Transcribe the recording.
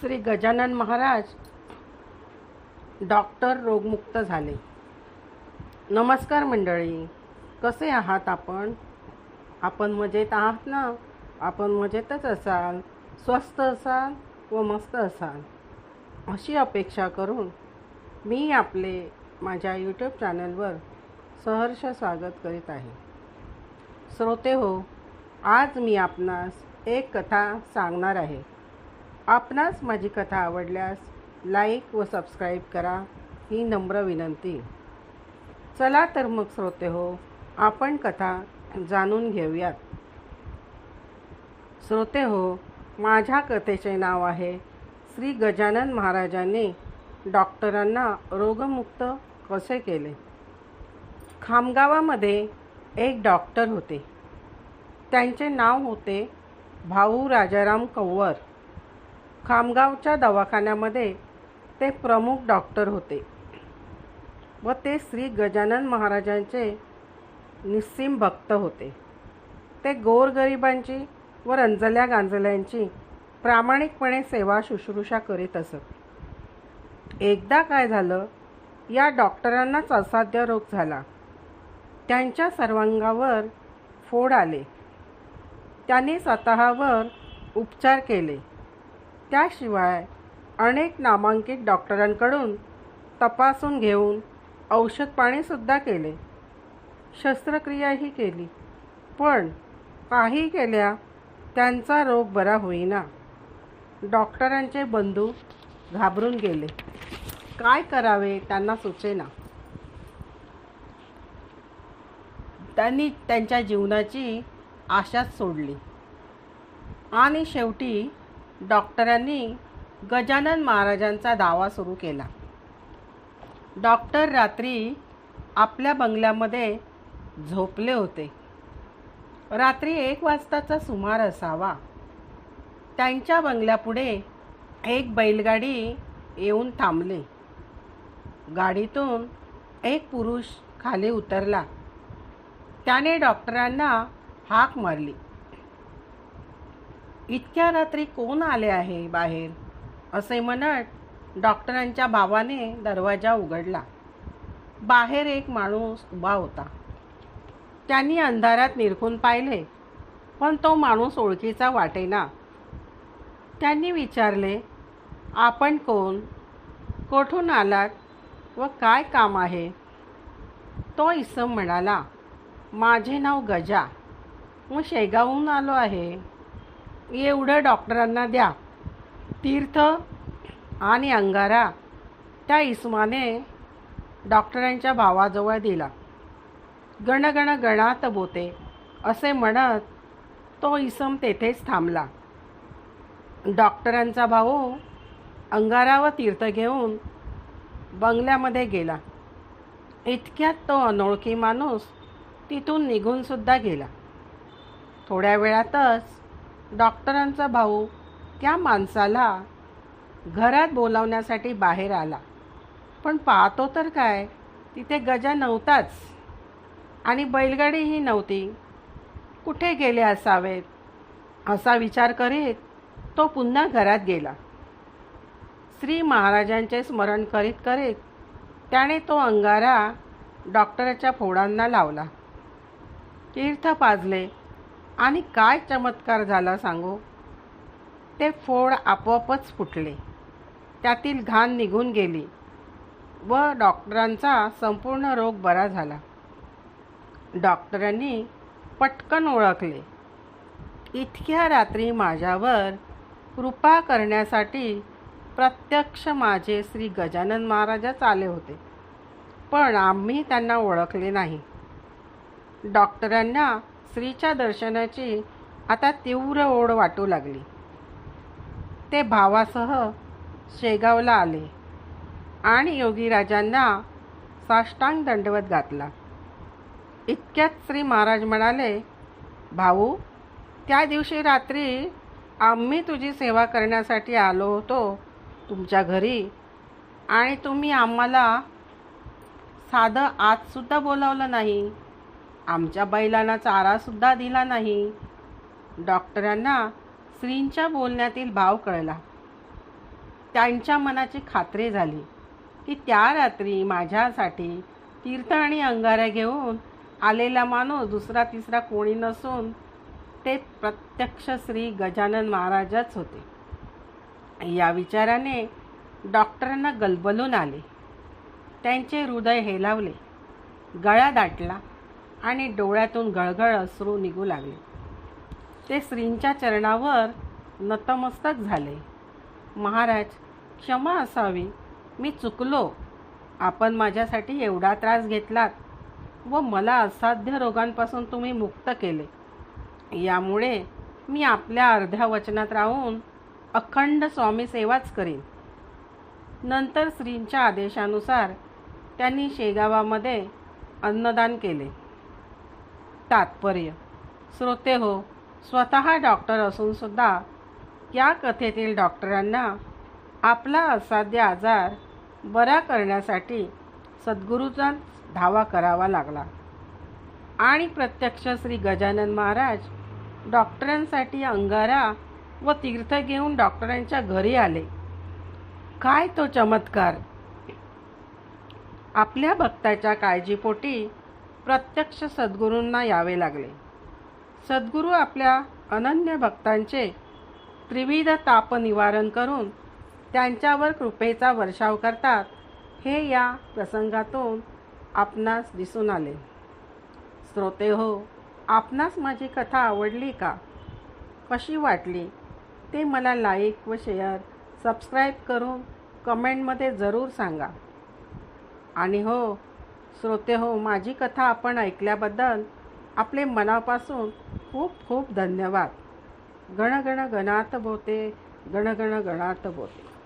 Shri Gajanan Maharaj doctor रोगमुक्त झाले. नमस्कार मंडळी कसे आहात आपण? आपण मजेत आहात ना? आपण मजेतच असाल स्वस्त असाल व मस्त असाल. अशी अपेक्षा करून मी आपले माझ्या यूट्यूब चॅनलवर सहर्ष स्वागत करीत आहे. श्रोते हो आज मी आपणास एक कथा सांगणार आहे. आपणास माझी कथा आवडल्यास लाईक व सबस्क्राईब करा ही नम्र विनंती. चला तर मग श्रोते हो आपण कथा जाणून घेऊयात. श्रोते हो माझ्या कथेचे नाव आहे श्री गजानन महाराजांनी डॉक्टरांना रोगमुक्त कसे केले? खामगावामध्ये एक डॉक्टर होते. त्यांचे नाव होते भाऊ राजाराम कंवर खामगावच्या दवाखान्यामध्ये ते प्रमुख डॉक्टर होते व ते श्री गजानन महाराजांचे निस्सीम भक्त होते. ते गोरगरिबांची व रंजल्या गांजल्यांची प्रामाणिकपणे सेवा शुश्रूषा करीत असत. एकदा काय झालं या डॉक्टरांनाच असाध्य रोग झाला. त्यांच्या सर्वांगावर फोड आले. त्यांनी स्वतःवर उपचार केले. त्याशिवाय अनेक नामांकित डॉक्टरांकडून तपासून घेऊन औषध पाणीसुद्धा केले. शस्त्रक्रियाही केली. पण काही केल्या त्यांचा रोग बरा होईना. डॉक्टरांचे बंधू घाबरून गेले. काय करावे त्यांना सुचेना. त्यांनी त्यांच्या जीवनाची आशाच सोडली. आणि शेवटी डॉक्टरांनी गजानन महाराजांचा दावा सुरू केला. डॉक्टर रात्री आपल्या बंगल्यामध्ये झोपले होते. रात्री एक वाजताचा सुमार असावा. त्यांच्या बंगल्यापुढे एक बैलगाडी येऊन थांबली. गाडीतून एक पुरुष खाली उतरला. त्याने डॉक्टरांना हाक मारली. इतक्या रात्री कोण आले आहे बाहेर? असे म्हणत डॉक्टरांच्या भावाने दरवाजा उघडला. बाहेर एक माणूस उभा होता. त्यांनी अंधारात निरखून पाहिले पण तो माणूस ओळखीचा वाटेना. त्यांनी विचारले आपण कोण? कोठून आलात व काय काम आहे? तो इसम म्हणाला माझे नाव गजा. मी शेगावहून आलो आहे. एवढं डॉक्टरांना द्या. तीर्थ आणि अंगारा. त्या इसमाने डॉक्टरांच्या भावाजवळ दिला. गणगण गणात बोते असे म्हणत तो इसम तेथेच थांबला. डॉक्टरांचा भाऊ अंगारा व तीर्थ घेऊन बंगल्यामध्ये गेला. इतक्यात तो अनोळखी माणूस तिथून निघूनसुद्धा गेला. थोड्या वेळातच डॉक्टरांचा भाऊ त्या माणसाला घरात बोलावण्यासाठी बाहेर आला. पण पाहतो तर काय तिथे गजा नव्हताच आणि बैलगाडीही नव्हती. कुठे गेले असावेत? असा विचार करीत तो पुन्हा घरात गेला. श्री महाराजांचे स्मरण करीत करीत त्याने तो अंगारा डॉक्टराच्या फोडांना लावला. तीर्थ पाजले. आणि काय चमत्कार झाला सांगू? ते फोड आपोआपच फुटले. त्यातील घाण निघून गेली व डॉक्टरांचा संपूर्ण रोग बरा झाला. डॉक्टरांनी पटकन ओळखले. इतक्या रात्री माझ्यावर कृपा करण्यासाठी प्रत्यक्ष माझे श्री गजानन महाराजच आले होते पण आम्ही त्यांना ओळखले नाही. डॉक्टरांना स्त्रीच्या दर्शनाची आता तीव्र ओढ वाटू लागली. ते भावासह शेगावला आले आणि योगीराजांना साष्टांग दंडवत घातला इतक्यात श्री महाराज म्हणाले भाऊ त्या दिवशी रात्री आम्ही तुझी सेवा करण्यासाठी आलो होतो तुमच्या घरी आणि तुम्ही आम्हाला साधं आजसुद्धा बोलावलं नाही. आमच्या बैलांना चारासुद्धा दिला नाही. डॉक्टरांना स्त्रींच्या बोलण्यातील भाव कळला. त्यांच्या मनाची खात्री झाली की त्या रात्री माझ्यासाठी तीर्थ आणि अंगाऱ्या घेऊन आलेला माणूस दुसरा तिसरा कोणी नसून ते प्रत्यक्ष श्री गजानन महाराजच होते. या विचाराने डॉक्टरांना गलबलून आले. त्यांचे हृदय हेलावले. गळा दाटला. आणि डोळ्यातून गळगळ अश्रू निघू लागले. ते श्रींच्या चरणावर नतमस्तक झाले. महाराज क्षमा असावी. मी चुकलो. आपण माझ्यासाठी एवढा त्रास घेतलात व मला असाध्य रोगांपासून तुम्ही मुक्त केले. यामुळे मी आपल्या अर्ध्या वचनात राहून अखंड स्वामी सेवाच करीन. नंतर श्रींच्या आदेशानुसार त्यांनी शेगावामध्ये अन्नदान केले. तात्पर्य. श्रोते हो स्वतः डॉक्टर असूनसुद्धा या कथेतील डॉक्टरांना आपला असाध्य आजार बरा करण्यासाठी सद्गुरूचा धावा करावा लागला. आणि प्रत्यक्ष श्री गजानन महाराज डॉक्टरांसाठी अंगारा व तीर्थ घेऊन डॉक्टरांच्या घरी आले. काय तो चमत्कार? आपल्या भक्ताच्या काळजीपोटी प्रत्यक्ष सद्गुरूंना यावे लागले. सद्गुरू आपल्या अनन्य भक्तांचे त्रिविध ताप निवारण करून त्यांच्यावर कृपेचा वर्षाव करतात हे या प्रसंगातून आपणास दिसून आले. श्रोते हो आपणास माझी कथा आवडली का? कशी वाटली? ते मला लाईक व शेअर सबस्क्राईब करून कमेंटमध्ये जरूर सांगा. आणि हो श्रोते हो माझी कथा आपण ऐकल्याबद्दल आपले मनापासून खूप खूप धन्यवाद. गणगण गणात बोते गणगण गणात बोते